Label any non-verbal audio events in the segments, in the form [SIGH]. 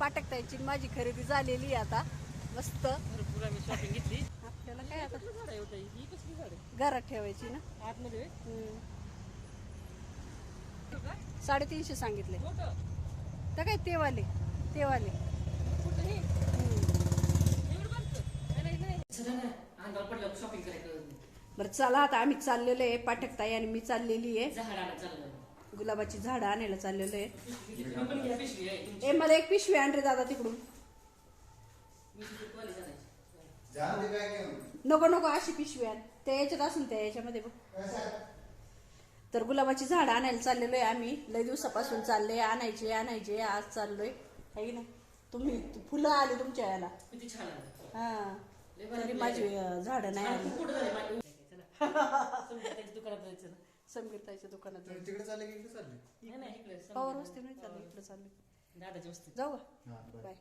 पाटकतायची माझी खरेदी झालेली आहे आता. मस्त. भरपूर आम्ही शॉपिंग घेतली. आपल्याला काय आता? झाड आहे होतं ही कसली झाड? घरात ठेवायची ना? आतमध्ये. साडेतीनशे सांगितले. तर काय हे? अंगावर पडलं शॉपिंग करायचं बरं चला आता आम्ही चाललेलो आहे पाठकताई आणि मी चाललेली आहे. चाललं गुलाबाची झाडं आणायला चाललेलो आहे. ए मला एक पिशवी आण रे दादा तिकडून. नको नको अशी पिशवी आण. त्या याच्यात असून त्या याच्यामध्ये बघ. तर गुलाबाची झाडं आणायला चाललेलो आहे आम्ही. लय दिवसापासून चालले आणायचे आणायचे आज चाललोय. आहे ना? तुम्ही फुलं आली तुमच्या याला. हा. तरी माझी झाडं नाही आली. [LAUGHS] दुकानात ना संगीताच्या दुकानात जाऊ. तिकडे चालले की इकडे चालले? नाही नाही इकडे पवार वस्ती नाही चालली इकडे चालली. दादाच्या वस्तीत. जाऊ का हा बरं. बाय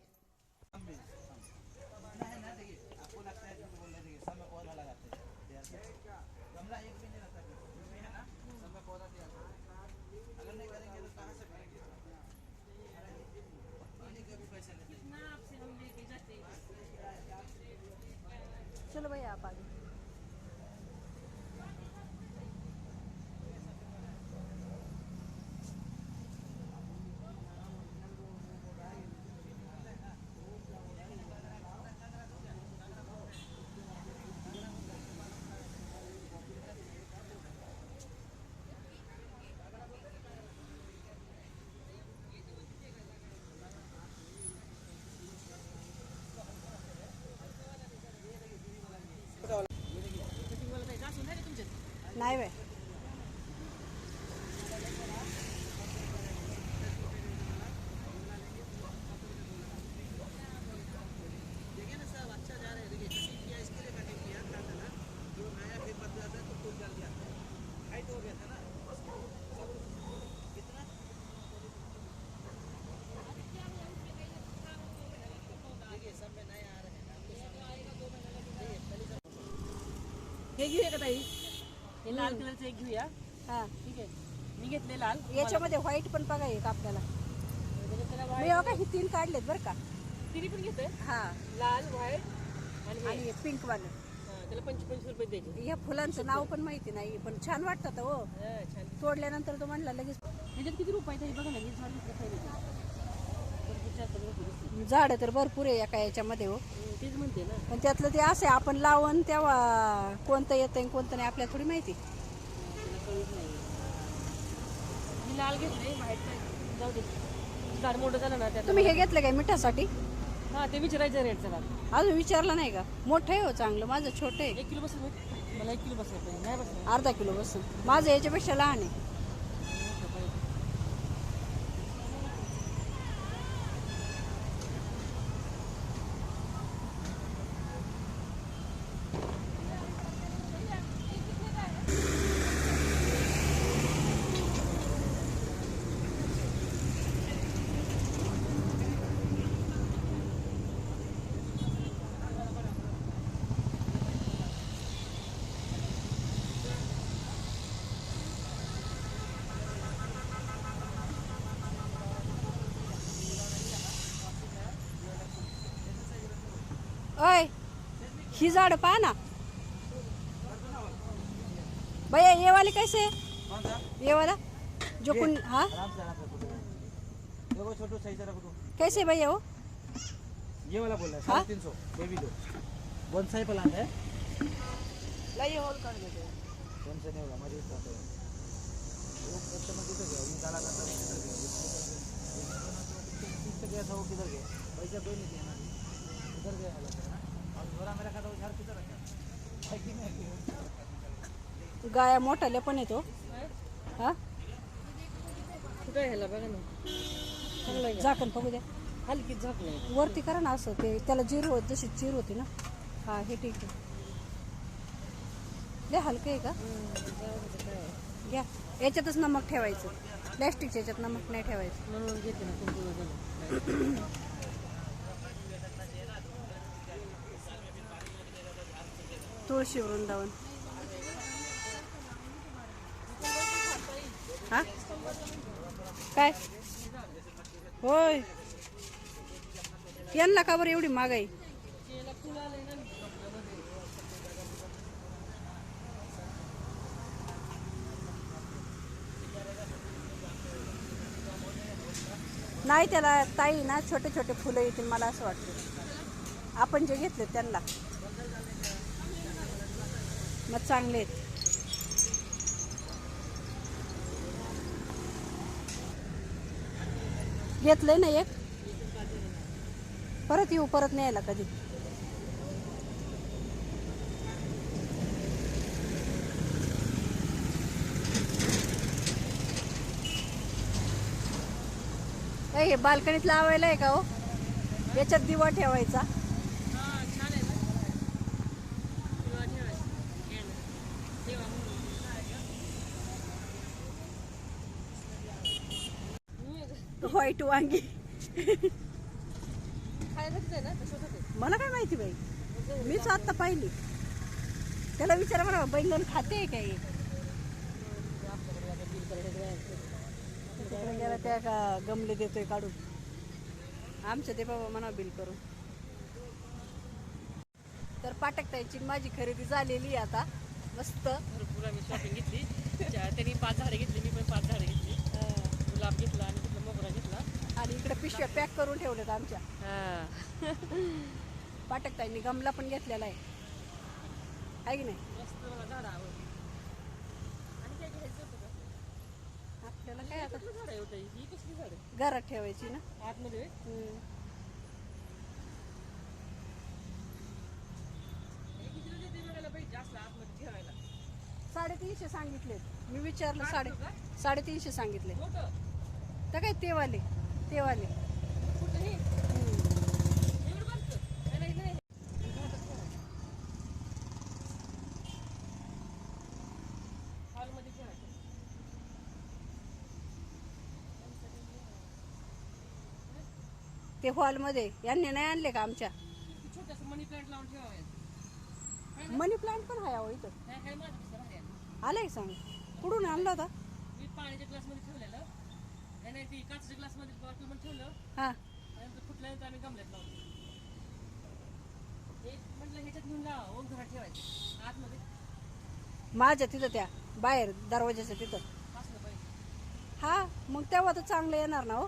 चलो नाही बाय हे घेऊया का ताई हे लाल कलरचं एक घेऊया. हा. ठीक आहे. मी घेतले लाल. याच्यामध्ये व्हाईट पण बघा एक आपल्याला. मी बघा ही तीन काढलेत बरं का. तिन्ही पण घेतोय? हा. लाल व्हाईट आणि हे. पिंक वाले. हा, त्याला पंचवीस रुपये द्यायचे. ह्या फुलांचं नाव पण माहिती नाही पण छान वाटतात हो. हा, छान. तोडल्यानंतर तो म्हणला लगेच ह्याच्यात किती रुपये बघा ना हे घेतलं पाहिजे भरपूर चार पाच रुपये दिसते. झाडं तर भरपूर आहे एका याच्यामध्ये हो. तेच म्हणते ना पण त्यातलं ते असं आहे, आपण लावून तेव्हा कोणतं येतं आणि कोणतं नाही आपल्याला थोडी माहिती. त्याला कळत नाही मी लाल घेतले व्हाईट नाही जाऊ दे. झाड मोठं झालं ना त्यात. तुम्ही हे घेतलं काय मिठासाठी? हा ते विचारायचं रेट चला अजून विचारलं नाही का? मोठं आहे हो चांगलं. माझं छोटं आहे. एक किलो बसेल मग? मला एक किलो बसेल पाहिजे नाही बसणार अर्धा किलो बसून. माझं याच्यापेक्षा लहान आहे. ही झाड पहा ना भैया ये वाले कैसे ये वाला जो कुन हाँ कैसे भैया वो ये वाला बोल रहा है हाँ? तीन सौ दो बोनसाई प्लांट है लाइए होल कर देते कौन से नहीं होगा मरीज़ का तो वो कस्टमर किधर गया ये काला करता किधर गया किससे गया था वो किधर गया पैसा कोई नहीं दिया ना किधर गया गाया मोठाल्या पण येतो हा. कुठं ह्याला? बघा ना? झाकण बघू द्या. हलकीच झाकलं वरती करा ना असं ते त्याला जीर होत जशी चीर होती ना. हा हे ठीक आहे. लय हलकं आहे का? घ्या. याच्यातच नमक ठेवायचं. प्लॅस्टिकच्या याच्यात नमक नाही ठेवायचं. म्हणून घेते ना कुंकू झालं तुळशी वृंदावन हा? काय? होय. यांना का बरं एवढी महागाई. नाही त्याला ताई ना छोटे छोटे फुलं येतील मला असं वाटतं. आपण जे घेतले त्यांना. मग चांगले आहेत. घेतलंय ना एक? परत येऊ परत न्यायला कधी. हे बाल्कनीत लावायला आहे का हो? याच्यात दिवा ठेवायचा हा, छान आहे ना. फुलं ठेवायची. घे ना. ठेवा म्हणून. हम्म. व्हाईट वांगी. मला काय माहिती बाई? मीच आता पाहिली. त्याला विचारा म्हणा बैंगन खाते गेला त्या का गमले देतोय काढून. आमच्या ते बाबा म्हणा बिल करून. तर पाटकताईची माझी खरेदी झालेली आता. मस्त. भरपूर आम्ही शॉपिंग घेतली. त्यांनी पाच झाडे घेतली मी पण पाच झाडे घेतली. गुलाब घेतला आणि घेतला आणि इकडे पिशव्या पॅक करून ठेवल्यात आमच्या. पाटकताईंनी गमला पण घेतलेला आहे. आहे की नाही? मस्त मला झाडं आवडली आणि काय घ्यायचं होतं का? आपल्याला काय आता? कुठलं झाड आहे होतं ही कसली झाड? आहे घरात ठेवायची ना? आतमध्ये होय? हम्म. हे कितीला देते बघायला पाहिजे जास्त आतमध्ये ठेवायला? साडेतीनशे सांगितलेत. मी विचारलं साडे? साडेतीनशे सांगितले. मोठं? तर काय घरातच ठेवायचं. हॉलमध्ये ठेवायचं. ते हॉलमध्ये यांनी नाही आणले का आमच्या? छोटंसं मनी प्लांट लावून मनी प्लांट पण आहे अहो इथं. आलंय सांग. कुठून आणला होता? मी पाण्याच्या ग्लासमध्ये ठेवलेलं. नाही, नाही ती काचेच्या बॉटलमध्ये ठेवलं. हा. आणि नंतर फुटल्यानंतर आम्ही गमल्यात लावलं एक म्हटलं ह्याच्यात घेऊन लावा ओम घरात ठेवायचं. आतमध्ये. माझ्या तिथं त्या बाहेर दरवाजाच्या तिथं. असलं पाहिजे. हा मग तेव्हा तर चांगलं येणार ना हो.